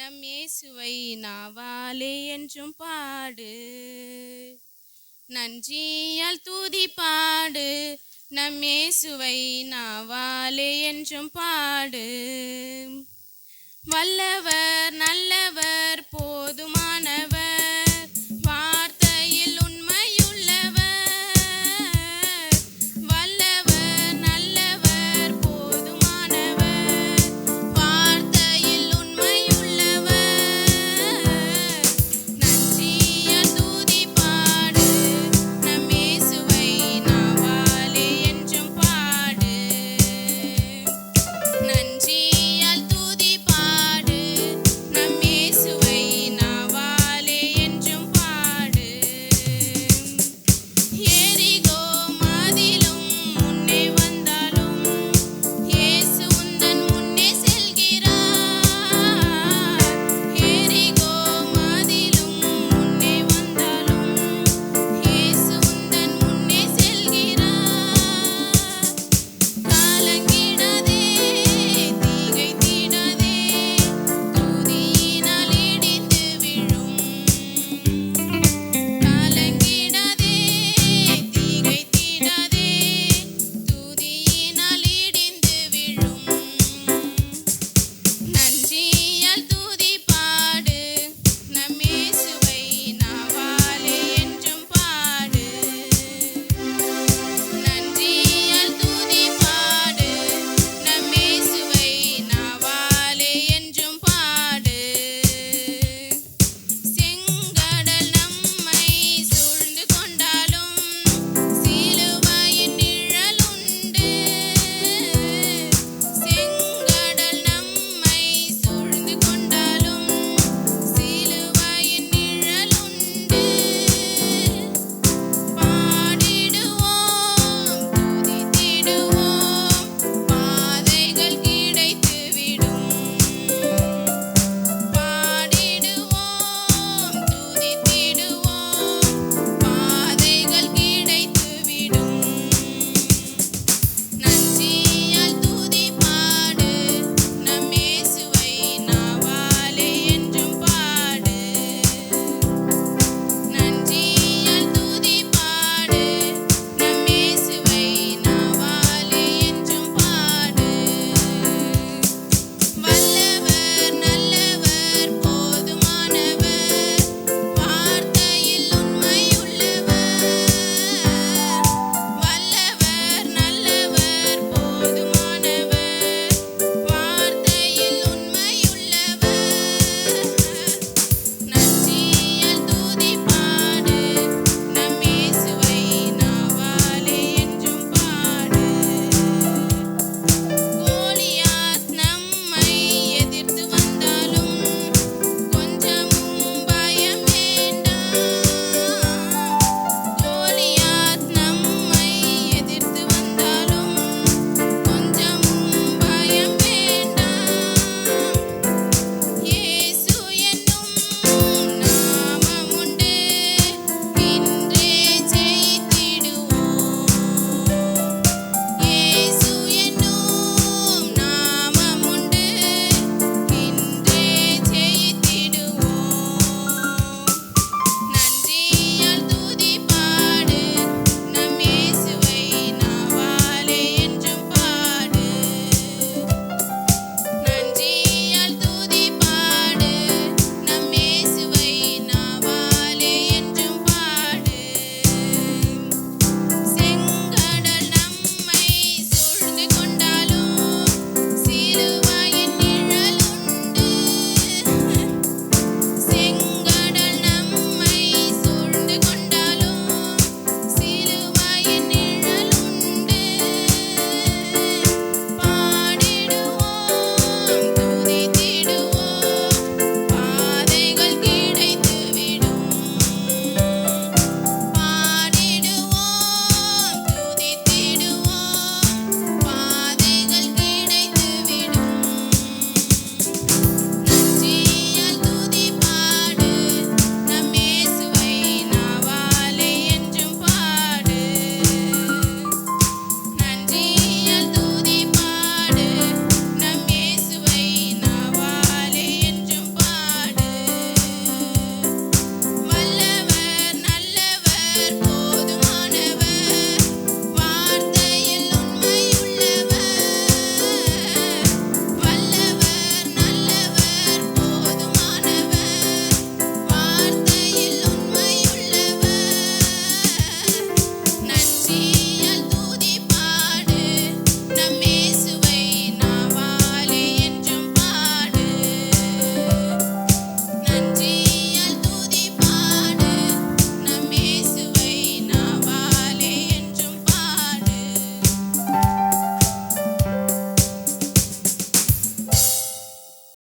நம் இயேசுவை நாவாலே என்றும் பாடு. நன்றியால் தூதி பாடு. நம் இயேசுவை நாவாலே என்றும் பாடு. வல்லவர் நல்லவர் போதுமானவர்.